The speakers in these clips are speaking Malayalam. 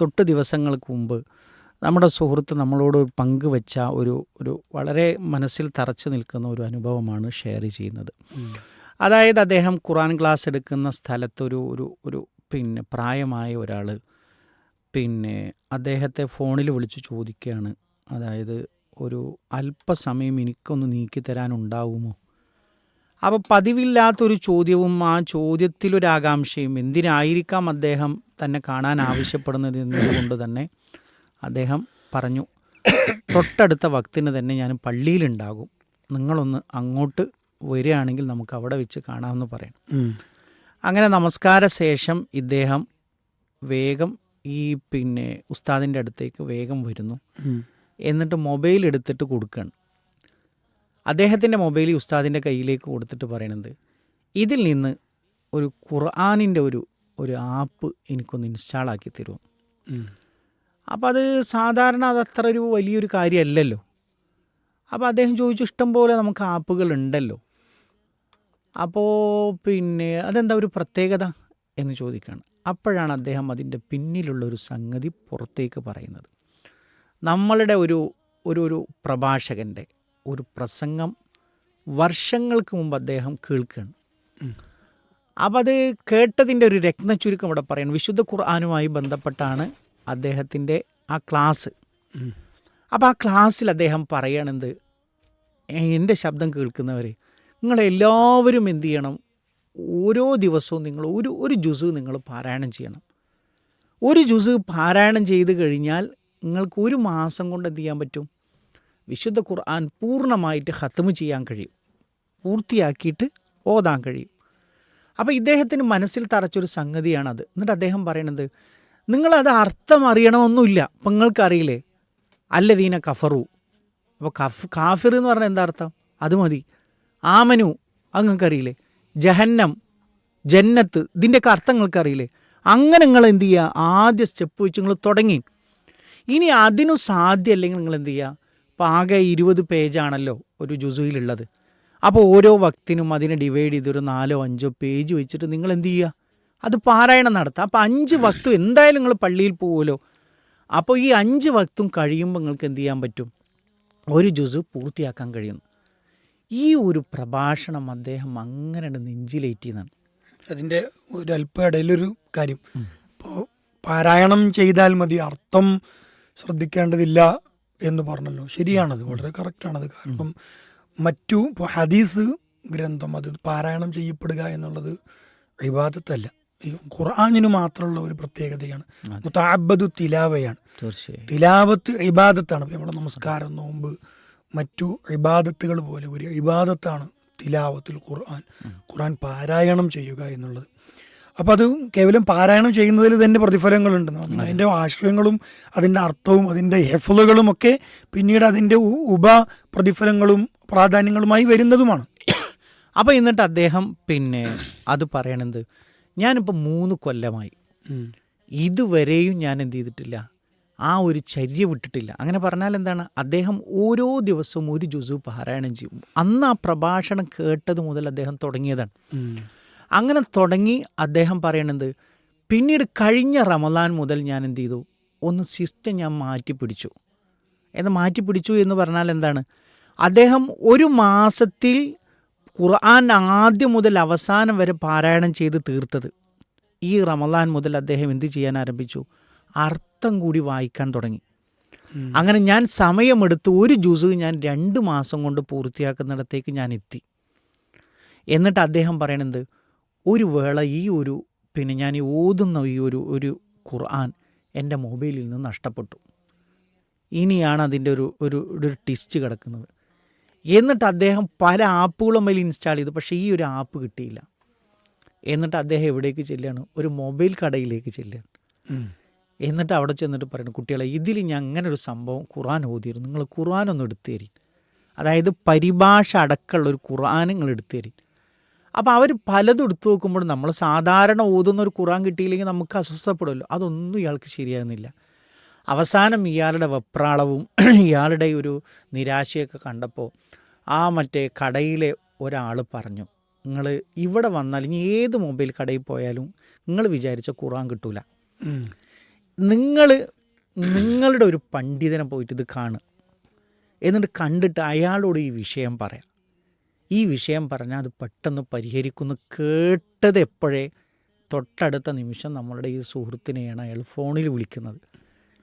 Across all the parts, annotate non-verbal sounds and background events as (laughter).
തൊട്ട് ദിവസങ്ങൾക്ക് മുമ്പ് നമ്മുടെ സുഹൃത്ത് നമ്മളോട് പങ്കുവെച്ച ഒരു ഒരു വളരെ മനസ്സിൽ തറച്ചു നിൽക്കുന്ന ഒരു അനുഭവമാണ് ഷെയർ ചെയ്യുന്നത്. അതായത് അദ്ദേഹം ഖുറാൻ ക്ലാസ് എടുക്കുന്ന സ്ഥലത്തൊരു ഒരു ഒരു പിന്നെ പ്രായമായ ഒരാൾ പിന്നെ അദ്ദേഹത്തെ ഫോണിൽ വിളിച്ച് ചോദിക്കുകയാണ്. അതായത് ഒരു അല്പസമയം എനിക്കൊന്ന് നീക്കി തരാനുണ്ടാവുമോ? അപ്പോൾ പതിവില്ലാത്തൊരു ചോദ്യവും ആ ചോദ്യത്തിലൊരാകാംക്ഷയും എന്തിനായിരിക്കാം അദ്ദേഹം തന്നെ കാണാൻ ആവശ്യപ്പെടുന്നത് എന്നതുകൊണ്ട് തന്നെ അദ്ദേഹം പറഞ്ഞു തൊട്ടടുത്ത വക്തിന് തന്നെ ഞാൻ പള്ളിയിലുണ്ടാകും. നിങ്ങളൊന്ന് അങ്ങോട്ട് വരികയാണെങ്കിൽ നമുക്ക് അവിടെ വെച്ച് കാണാമെന്ന് പറയണം അങ്ങനെ നമസ്കാര ശേഷം ഇദ്ദേഹം വേഗം ഈ പിന്നെ ഉസ്താദിന്റെ അടുത്തേക്ക് വേഗം വരുന്നു. എന്നിട്ട് മൊബൈൽ എടുത്തിട്ട് കൊടുക്കുകയാണ് അദ്ദേഹത്തിന്റെ മൊബൈൽ ഉസ്താദിന്റെ കയ്യിലേക്ക് കൊടുത്തിട്ട് പറയണത് ഇതിൽ നിന്ന് ഒരു ഖുർആാനിന്റെ ഒരു ഒരു ആപ്പ് എനിക്കൊന്ന് ഇൻസ്റ്റാൾ ആക്കി തരുമോ അപ്പം അപ്പോൾ അത് സാധാരണ അത് അത്ര ഒരു വലിയൊരു കാര്യമല്ലല്ലോ അപ്പോൾ അദ്ദേഹം ചോദിച്ചു ഇഷ്ടം പോലെ നമുക്ക് ആപ്പുകൾ ഉണ്ടല്ലോ അപ്പോൾ പിന്നെ അതെന്താ ഒരു പ്രത്യേകത എന്ന് ചോദിക്കുകയാണ് അപ്പോഴാണ് അദ്ദേഹം അതിന്റെ പിന്നിലുള്ള ഒരു സംഗതി പുറത്തേക്ക് പറയുന്നത്. നമ്മളുടെ ഒരു ഒരു ഒരു പ്രഭാഷകന്റെ ഒരു പ്രസംഗം വർഷങ്ങൾക്ക് മുമ്പ് അദ്ദേഹം കേൾക്കുകയാണ്. അപ്പം അത് കേട്ടതിന്റെ ഒരു രത്നച്ചുരുക്കം ഇവിടെ പറയണം. വിശുദ്ധ ഖുർആാനുമായി ബന്ധപ്പെട്ടാണ് അദ്ദേഹത്തിന്റെ ആ ക്ലാസ്. അപ്പം ആ ക്ലാസ്സിൽ അദ്ദേഹം പറയണത് എന്റെ ശബ്ദം കേൾക്കുന്നവർ നിങ്ങളെല്ലാവരും എന്തു ചെയ്യണം? ഓരോ ദിവസവും നിങ്ങൾ ഒരു ഒരു ജുസ് നിങ്ങൾ പാരായണം ചെയ്യണം. ഒരു ജുസ് പാരായണം ചെയ്ത് കഴിഞ്ഞാൽ നിങ്ങൾക്ക് ഒരു മാസം കൊണ്ട് എന്ത് ചെയ്യാൻ പറ്റും? വിശുദ്ധ ഖുർആൻ പൂർണമായിട്ട് ഹത്തമ് ചെയ്യാൻ കഴിയും. പൂർത്തിയാക്കിയിട്ട് ഓതാൻ കഴിയും. അപ്പോൾ ഇദ്ദേഹത്തിന് മനസ്സിൽ തറച്ചൊരു സംഗതിയാണത്. എന്നിട്ട് അദ്ദേഹം പറയണത് നിങ്ങളത് അർത്ഥം അറിയണമെന്നില്ല അപ്പം നിങ്ങൾക്കറിയില്ലേ അല്ലദീന കഫറു. അപ്പോൾ കഫ് കാഫിർ എന്ന് പറഞ്ഞാൽ എന്താ അർത്ഥം? അത് മതി. ആമനു അത് നിങ്ങൾക്കറിയില്ലേ? ജഹന്നം ജന്നത്ത് ഇതിന്റെയൊക്കെ അർത്ഥം നിങ്ങൾക്കറിയില്ലേ? അങ്ങനെ നിങ്ങൾ എന്ത് ചെയ്യുക? ആദ്യ സ്റ്റെപ്പ് വെച്ച് നിങ്ങൾ തുടങ്ങി. ഇനി അതിനു സാധ്യമല്ലെങ്കിൽ നിങ്ങൾ എന്ത് ചെയ്യുക? ഇപ്പോൾ ആകെ ഇരുപത് പേജാണല്ലോ ഒരു ജുസുയിലുള്ളത് അപ്പോൾ ഓരോ വക്തിനും അതിനെ ഡിവൈഡ് ചെയ്തൊരു നാലോ അഞ്ചോ പേജ് വെച്ചിട്ട് നിങ്ങൾ എന്ത് ചെയ്യുക? അത് പാരായണം നടത്താം. അപ്പോൾ അഞ്ച് വക്തും എന്തായാലും നിങ്ങൾ പള്ളിയിൽ പോകുമല്ലോ അപ്പോൾ ഈ അഞ്ച് വക്തും കഴിയുമ്പോൾ നിങ്ങൾക്ക് എന്ത് ചെയ്യാൻ പറ്റും? ഒരു ജുസ് പൂർത്തിയാക്കാൻ കഴിയുന്നു. ഈ ഒരു പ്രഭാഷണം അദ്ദേഹം അങ്ങനെ നെഞ്ചിലേറ്റിയെന്നാണ് അതിന്റെ ഒരു അല്പ ഇടയിലൊരു കാര്യം. ഇപ്പോൾ പാരായണം ചെയ്താൽ മതി അർത്ഥം ശ്രദ്ധിക്കേണ്ടതില്ല എന്ന് പറഞ്ഞല്ലോ. ശരിയാണത് വളരെ കറക്റ്റാണത് കാരണം മറ്റു ഇപ്പോൾ ഹദീസ് ഗ്രന്ഥം അത് പാരായണം ചെയ്യപ്പെടുക എന്നുള്ളത് വിവാദത്തല്ല ഈ ഖുർആാനിന് മാത്രമുള്ള ഒരു പ്രത്യേകതയാണ്. മുത്താബദു തിലാവയാണ്. തിലാവത്ത് ഇബാദത്താണ്. നമ്മുടെ നമസ്കാരം നോമ്പ് മറ്റു ഇബാദത്തുകൾ പോലെ ഒരു ഇബാദത്താണ് തിലാവത്തിൽ ഖുർആൻ. ഖുർആൻ പാരായണം ചെയ്യുക എന്നുള്ളത്. അപ്പോൾ അത് കേവലം പാരായണം ചെയ്യുന്നതിൽ തന്നെ പ്രതിഫലങ്ങളുണ്ട്. പിന്നെ അതിന്റെ ആശയങ്ങളും അതിന്റെ അർത്ഥവും അതിന്റെ ഹെഫലുകളും ഒക്കെ പിന്നീട് അതിന്റെ ഉപ പ്രതിഫലങ്ങളും പ്രാധാന്യങ്ങളുമായി വരുന്നതുമാണ്. (coughs) അപ്പോൾ എന്നിട്ട് അദ്ദേഹം പിന്നെ അത് പറയണത് ഞാനിപ്പോൾ മൂന്ന് കൊല്ലമായി. ഇതുവരെയും ഞാൻ എന്ത് ചെയ്തിട്ടില്ല. ആ ഒരു ചര്യ വിട്ടിട്ടില്ല. അങ്ങനെ പറഞ്ഞാൽ എന്താണ്? അദ്ദേഹം ഓരോ ദിവസവും ഒരു ജുസു പാരായണം ചെയ്യും. അന്ന് ആ പ്രഭാഷണം കേട്ടത് മുതൽ അദ്ദേഹം തുടങ്ങിയതാണ്. അങ്ങനെ തുടങ്ങി അദ്ദേഹം പറയണത് പിന്നീട് കഴിഞ്ഞ റമദാൻ മുതൽ ഞാൻ എന്ത് ചെയ്തു? ഒന്ന് സിസ്റ്റം ഞാൻ മാറ്റി പിടിച്ചു എന്ന് മാറ്റി പിടിച്ചു എന്ന് പറഞ്ഞാൽ എന്താണ്? അദ്ദേഹം ഒരു മാസത്തിൽ ഖുർആൻ ആദ്യം മുതൽ അവസാനം വരെ പാരായണം ചെയ്ത് തീർത്തത്. ഈ റമദാൻ മുതൽ അദ്ദേഹം എന്ത് ചെയ്യാൻ ആരംഭിച്ചു? അർത്ഥം കൂടി വായിക്കാൻ തുടങ്ങി. അങ്ങനെ ഞാൻ സമയമെടുത്ത് ഒരു ജ്യൂസ് ഞാൻ രണ്ട് മാസം കൊണ്ട് പൂർത്തിയാക്കുന്നിടത്തേക്ക് ഞാൻ എത്തി. എന്നിട്ട് അദ്ദേഹം പറയണത് ഒരു വേള ഈ ഒരു പിന്നെ ഞാൻ ഈ ഓതുന്ന ഈ ഒരു ഒരു ഖുർആൻ എന്റെ മൊബൈലിൽ നിന്ന് നഷ്ടപ്പെട്ടു. ഇനിയാണ് അതിന്റെ ഒരു ഒരു ഒരു ടിസ്റ്റ് കിടക്കുന്നത്. എന്നിട്ട് അദ്ദേഹം പല ആപ്പുകളും അതിൽ ഇൻസ്റ്റാൾ ചെയ്തു. പക്ഷേ ഈ ഒരു ആപ്പ് കിട്ടിയില്ല. എന്നിട്ട് അദ്ദേഹം എവിടേക്ക് ചെല്ലുകയാണ്? ഒരു മൊബൈൽ കടയിലേക്ക് ചെല്ലുകയാണ്. എന്നിട്ട് അവിടെ ചെന്നിട്ട് പറയുന്നു കുട്ടികളെ ഇതിൽ ഞാൻ അങ്ങനെ ഒരു സംഭവം ഖുർആൻ ഓതിയിരുന്നു. നിങ്ങൾ ഖുർആൻ ഒന്ന് എടുത്തു തരീൻ. അതായത് പരിഭാഷ അടക്കമുള്ള ഒരു ഖുർആൻ നിങ്ങൾ എടുത്തു തരീൻ. അപ്പോൾ അവർ പലതും എടുത്തു നോക്കുമ്പോൾ നമ്മൾ സാധാരണ ഓതുന്ന ഒരു ഖുറാൻ കിട്ടിയില്ലെങ്കിൽ നമുക്ക് അസ്വസ്ഥപ്പെടുമല്ലോ. അതൊന്നും ഇയാൾക്ക് ശരിയാകുന്നില്ല. അവസാനം ഇയാളുടെ വെപ്രാളവും (clears throat) ഇയാളുടെ ഒരു നിരാശയൊക്കെ കണ്ടപ്പോൾ ആ മറ്റേ കടയിലെ ഒരാൾ പറഞ്ഞു നിങ്ങൾ ഇവിടെ വന്നാൽ ഇനി ഏത് മൊബൈൽ കടയിൽ പോയാലും നിങ്ങൾ വിചാരിച്ച ഖുർആൻ കിട്ടൂല. നിങ്ങൾ നിങ്ങളുടെ ഒരു പണ്ഡിതനെ പോയിട്ട് ഇത് കാണുക. എന്നിട്ട് കണ്ടിട്ട് അയാളോട് ഈ വിഷയം പറയാം. ഈ വിഷയം പറഞ്ഞാൽ അത് പെട്ടെന്ന് പരിഹരിക്കുന്നു കേട്ടത് എപ്പോഴേ തൊട്ടടുത്ത നിമിഷം നമ്മളുടെ ഈ സുഹൃത്തിനെയാണ് അയാൾ ഫോണിൽ വിളിക്കുന്നത്.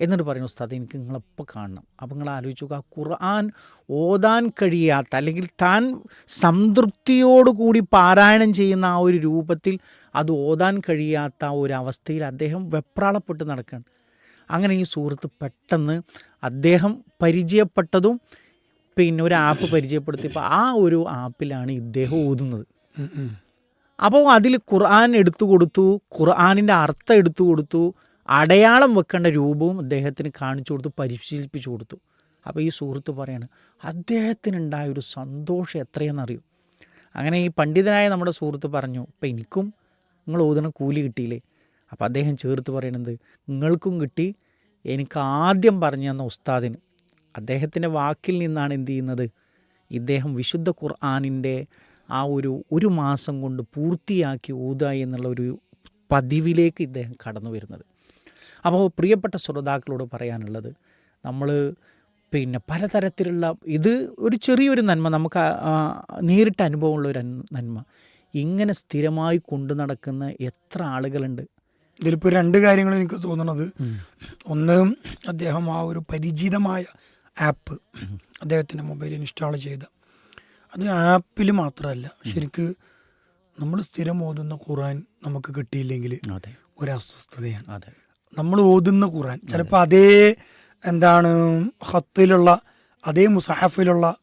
എന്നിട്ട് പറയുന്നു ഉസ്താദ് എനിക്ക് നിങ്ങളെപ്പോൾ കാണണം. അപ്പോൾ നിങ്ങൾ ആലോചിച്ചു ആ ഖുർആൻ ഓതാൻ കഴിയാത്ത അല്ലെങ്കിൽ താൻ സംതൃപ്തിയോടുകൂടി പാരായണം ചെയ്യുന്ന ആ ഒരു രൂപത്തിൽ അത് ഓതാൻ കഴിയാത്ത ഒരു അവസ്ഥയിൽ അദ്ദേഹം വെപ്രാളപ്പെട്ട് നടക്കുകയാണ്. അങ്ങനെ ഈ സുഹൃത്ത് പെട്ടെന്ന് അദ്ദേഹം പരിചയപ്പെട്ടതും പിന്നെ ഒരു ആപ്പ് പരിചയപ്പെടുത്തിയപ്പോൾ ആ ഒരു ആപ്പിലാണ് ഇദ്ദേഹം ഓതുന്നത്. ഉം. അപ്പോൾ അതിൽ ഖുർആൻ എടുത്തു കൊടുത്തു ഖുർആാനിന്റെ അർത്ഥം എടുത്തു കൊടുത്തു അടയാളം വെക്കേണ്ട രൂപവും അദ്ദേഹത്തിന് കാണിച്ചു കൊടുത്തു പരിശീലിപ്പിച്ചു കൊടുത്തു. അപ്പോൾ ഈ സുഹൃത്ത് പറയാണ് അദ്ദേഹത്തിനുണ്ടായ ഒരു സന്തോഷം എത്രയെന്നറിയും അങ്ങനെ ഈ പണ്ഡിതനായ നമ്മുടെ സുഹൃത്ത് പറഞ്ഞു ഇപ്പം എനിക്കും നിങ്ങൾ ഓതുന്ന കൂലി കിട്ടിയില്ലേ? അപ്പോൾ അദ്ദേഹം ചേർത്ത് പറയണത് നിങ്ങൾക്കും കിട്ടി എനിക്ക് ആദ്യം പറഞ്ഞു തന്ന ഉസ്താദിന്. അദ്ദേഹത്തിന്റെ വാക്കിൽ നിന്നാണ് എന്ത് ചെയ്യുന്നത്? ഇദ്ദേഹം വിശുദ്ധ ഖുർആാനിന്റെ ആ ഒരു ഒരു മാസം കൊണ്ട് പൂർത്തിയാക്കി ഊതുക എന്നുള്ള ഒരു പതിവിലേക്ക് ഇദ്ദേഹം കടന്നു വരുന്നത്. അപ്പോൾ പ്രിയപ്പെട്ട ശ്രോതാക്കളോട് പറയാനുള്ളത് നമ്മൾ പിന്നെ പലതരത്തിലുള്ള ഇത് ഒരു ചെറിയൊരു നന്മ നമുക്ക് നേരിട്ട് അനുഭവമുള്ള ഒരു നന്മ. ഇങ്ങനെ സ്ഥിരമായി കൊണ്ടു നടക്കുന്ന എത്ര ആളുകളുണ്ട്? ഇതിലിപ്പോൾ രണ്ട് കാര്യങ്ങൾ എനിക്ക് തോന്നുന്നത് ഒന്ന് അദ്ദേഹം ആ ഒരു പരിചിതമായ ആപ്പ് അദ്ദേഹത്തിന്റെ മൊബൈലിൽ ഇൻസ്റ്റാൾ ചെയ്ത. അത് ആപ്പിൽ മാത്രമല്ല. ശരിക്ക് നമ്മൾ സ്ഥിരം ഓതുന്ന ഖുറാൻ നമുക്ക് കിട്ടിയില്ലെങ്കിൽ ഒരു അസ്വസ്ഥതയാണ് നമ്മൾ ഓതുന്ന ഖുറാൻ ചിലപ്പോൾ അതേ എന്താണ് ഹത്തിലുള്ള അതേ മുസാഹഫിലുള്ള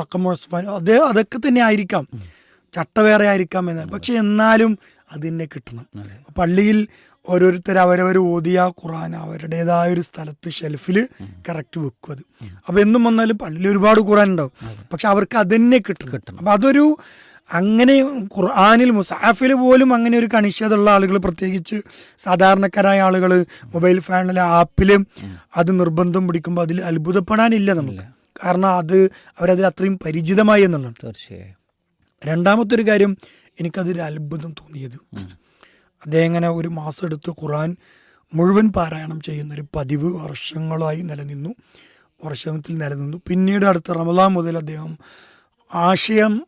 റക്കം മുസ്ഫാൻ അതേ അതൊക്കെ തന്നെ ആയിരിക്കാം. ചട്ട വേറെ ആയിരിക്കാം എന്ന്. പക്ഷെ എന്നാലും അതിനെ കിട്ടണം. പള്ളിയിൽ ഓരോരുത്തർ അവരവർ ഓതിയ ഖുറാൻ അവരുടേതായ ഒരു സ്ഥലത്ത് ഷെൽഫിൽ കറക്റ്റ് വെക്കും അത്. അപ്പൊ എന്നും വന്നാലും പള്ളിയിൽ ഒരുപാട് ഖുറാൻ ഉണ്ടാവും. പക്ഷെ അവർക്ക് അത് തന്നെ കിട്ടും കിട്ടണം. അപ്പൊ അതൊരു അങ്ങനെ ഖുർആാനിൽ മുസാഫിൽ പോലും അങ്ങനെ ഒരു കണിശതുള്ള ആളുകൾ പ്രത്യേകിച്ച് സാധാരണക്കാരായ ആളുകൾ മൊബൈൽ ഫോണിലെ ആപ്പിൽ അത് നിർബന്ധം പിടിക്കുമ്പോൾ അതിൽ അത്ഭുതപ്പെടാനില്ല നമുക്ക്. കാരണം അത് അവരതിൽ അത്രയും പരിചിതമായി എന്നുള്ളത് തീർച്ചയായും. രണ്ടാമത്തെ ഒരു കാര്യം എനിക്കതൊരു അത്ഭുതം തോന്നിയത്. അദ്ദേഹം ഇങ്ങനെ ഒരു മാസം എടുത്ത് ഖുറാൻ മുഴുവൻ പാരായണം ചെയ്യുന്നൊരു പതിവ് വർഷങ്ങളായി നിലനിന്നു. വർഷത്തിൽ നിലനിന്നു. പിന്നീട് അടുത്ത റമദാൻ മുതൽ അദ്ദേഹം ആശയം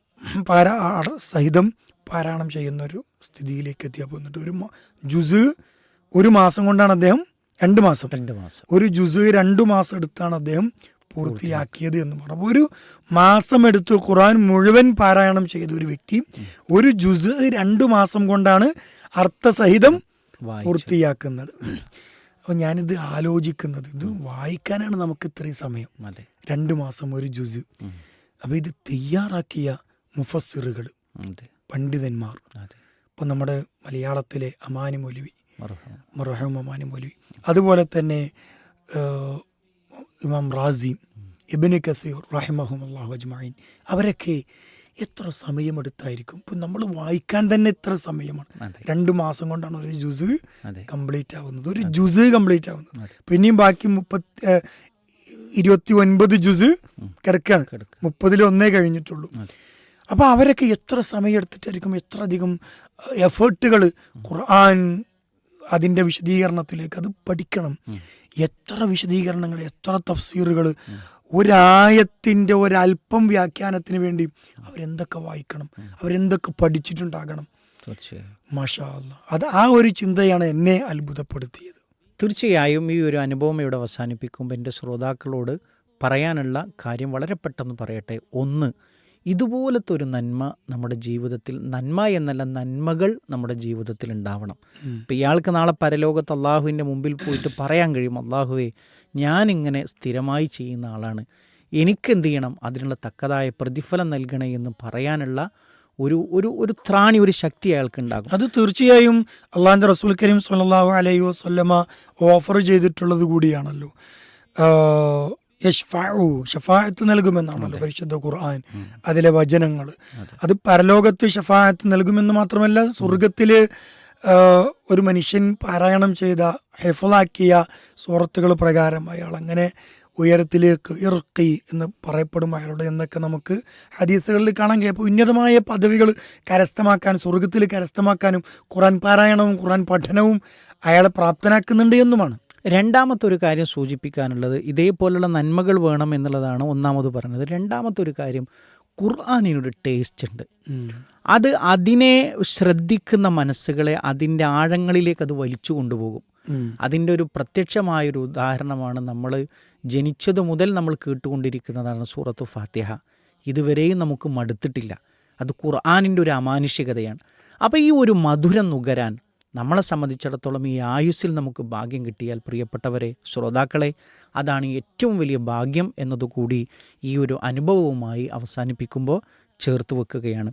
പാരാ സഹിതം പാരായണം ചെയ്യുന്ന ഒരു സ്ഥിതിയിലേക്ക് എത്തിയപ്പോൾ എന്നിട്ട് ഒരു ജുസ് ഒരു മാസം കൊണ്ടാണ് അദ്ദേഹം രണ്ട് മാസം. രണ്ട് മാസം. ഒരു ജുസ് രണ്ടു മാസം എടുത്താണ് അദ്ദേഹം പൂർത്തിയാക്കിയത് എന്ന് പറഞ്ഞു. ഒരു മാസം എടുത്ത് ഖുറാൻ മുഴുവൻ പാരായണം ചെയ്ത ഒരു വ്യക്തി ഒരു ജുസ് രണ്ടു മാസം കൊണ്ടാണ് അർത്ഥസഹിതം പൂർത്തിയാക്കുന്നത്. അപ്പോൾ ഞാനിത് ആലോചിക്കുന്നത്. ഇത് വായിക്കാനാണ് നമുക്ക് ഇത്രയും സമയം. രണ്ടു മാസം ഒരു ജുസ് അപ്പോൾ ഇത് തയ്യാറാക്കിയ മുഫസ്സിറുകൾ പണ്ഡിതന്മാർ. ഇപ്പം നമ്മുടെ മലയാളത്തിലെ അമാനി മൊലിവി മറഹം അമാനി മൊലിവി. അതുപോലെ തന്നെ ഇമാം റാസി ഇബിന് കസീർ റഹിമഹുമല്ലാഹു അജ്മീൻ അവരൊക്കെ എത്ര സമയമെടുത്തായിരിക്കും? ഇപ്പം നമ്മൾ വായിക്കാൻ തന്നെ എത്ര സമയമാണ്? രണ്ട് മാസം കൊണ്ടാണ് ഒരു ജുസ് കംപ്ലീറ്റ് ആവുന്നത്. ഒരു ജുസ് കംപ്ലീറ്റ് ആവുന്നത്. പിന്നെയും ബാക്കി മുപ്പത്തി ഇരുപത്തി ഒൻപത് ജുസ് കിടക്കുകയാണ് മുപ്പതിലൊന്നേ മുപ്പതിൽ ഒന്നേ കഴിഞ്ഞിട്ടുള്ളൂ. അപ്പോൾ അവരൊക്കെ എത്ര സമയം എടുത്തിട്ടായിരിക്കും എത്ര അധികം എഫേർട്ടുകൾ ഖുർആൻ അതിന്റെ വിശദീകരണത്തിലേക്ക് അത് പഠിക്കണം. എത്ര വിശദീകരണങ്ങൾ എത്ര തഫ്സീറുകൾ ഒരായത്തിന്റെ ഒരല്പം വ്യാഖ്യാനത്തിന് വേണ്ടി അവരെന്തൊക്കെ വായിക്കണം അവരെന്തൊക്കെ പഠിച്ചിട്ടുണ്ടാകണം. മഷാല്ല മാഷാ അത് ആ ഒരു ചിന്തയാണ് എന്നെ അത്ഭുതപ്പെടുത്തിയത്. തീർച്ചയായും ഈ ഒരു അനുഭവം ഇവിടെ അവസാനിപ്പിക്കുമ്പോൾ എന്റെ ശ്രോതാക്കളോട് പറയാനുള്ള കാര്യം വളരെ പെട്ടെന്ന് പറയട്ടെ. ഒന്ന് ഇതുപോലത്തെ ഒരു നന്മ നമ്മുടെ ജീവിതത്തിൽ നന്മ എന്നല്ല നന്മകൾ നമ്മുടെ ജീവിതത്തിൽ ഉണ്ടാവണം. ഇപ്പം ഇയാൾക്ക് നാളെ പരലോകത്ത് അള്ളാഹുവിന്റെ മുമ്പിൽ പോയിട്ട് പറയാൻ കഴിയും അള്ളാഹുവേ ഞാനിങ്ങനെ സ്ഥിരമായി ചെയ്യുന്ന ആളാണ്. എനിക്കെന്ത് ചെയ്യണം? അതിനുള്ള തക്കതായ പ്രതിഫലം നൽകണേ എന്ന് പറയാനുള്ള ഒരു ഒരു ഒരു ത്രാണി ഒരു ശക്തി അയാൾക്ക് ഉണ്ടാകും. അത് തീർച്ചയായും അള്ളാഹിന്റെ റസൂൽ കരീം സല്ലാ അലൈഹി വസല്ലമ ഓഫർ ചെയ്തിട്ടുള്ളത് കൂടിയാണല്ലോ. യശ്ഫഉ ഷഫായത്ത് നൽകുമെന്നാണല്ലോ പരിശുദ്ധ ഖുർആൻ അതിലെ വചനങ്ങൾ. അത്. പരലോകത്ത് ഷഫായത്ത് നൽകുമെന്ന് മാത്രമല്ല സ്വർഗത്തിൽ ഒരു മനുഷ്യൻ പാരായണം ചെയ്ത ഹെഫലാക്കിയ സൂറത്തുകൾ പ്രകാരം അയാൾ അങ്ങനെ ഉയരത്തിലേക്ക് ഇറക്കി എന്ന് പറയപ്പെടും അയാളുടെ എന്നൊക്കെ നമുക്ക് ഹദീസുകളിൽ കാണാൻ കഴിയും. ഉന്നതമായ പദവികൾ കരസ്ഥമാക്കാൻ സ്വർഗത്തിൽ കരസ്ഥമാക്കാനും ഖുറാൻ പാരായണവും ഖുറാൻ പഠനവും അയാളെ പ്രാപ്തനാക്കുന്നുണ്ട് എന്നുമാണ്. രണ്ടാമത്തെ ഒരു കാര്യം സൂചിപ്പിക്കാനുള്ളത് ഇതേപോലുള്ള നന്മകൾ വേണം എന്നുള്ളതാണ് ഒന്നാമത് പറഞ്ഞത്. രണ്ടാമത്തെ ഒരു കാര്യം ഖുർആാനിനൊരു ടേസ്റ്റ് ഉണ്ട്. അത് അതിനെ ശ്രദ്ധിക്കുന്ന മനസ്സുകളെ അതിന്റെ ആഴങ്ങളിലേക്ക് അത് വലിച്ചു കൊണ്ടുപോകും. അതിന്റെ ഒരു പ്രത്യക്ഷമായൊരു ഉദാഹരണമാണ് നമ്മൾ ജനിച്ചത് മുതൽ നമ്മൾ കേട്ടുകൊണ്ടിരിക്കുന്നതാണ് സൂറത്ത് ഫാത്തിഹ. ഇതുവരെയും നമുക്ക് മടുത്തിട്ടില്ല. അത് ഖുർആാനിന്റെ ഒരു അമാനുഷികതയാണ്. അപ്പോൾ ഈ ഒരു മധുരം നുകരാൻ നമ്മളെ സംബന്ധിച്ചിടത്തോളം ഈ ആയുസ്സിൽ നമുക്ക് ഭാഗ്യം കിട്ടിയാൽ പ്രിയപ്പെട്ടവരെ ശ്രോതാക്കളെ അതാണ് ഏറ്റവും വലിയ ഭാഗ്യം എന്നതുകൂടി ഈ ഒരു അനുഭവവുമായി അവസാനിപ്പിക്കുമ്പോൾ ചേർത്ത് വെക്കുകയാണ്.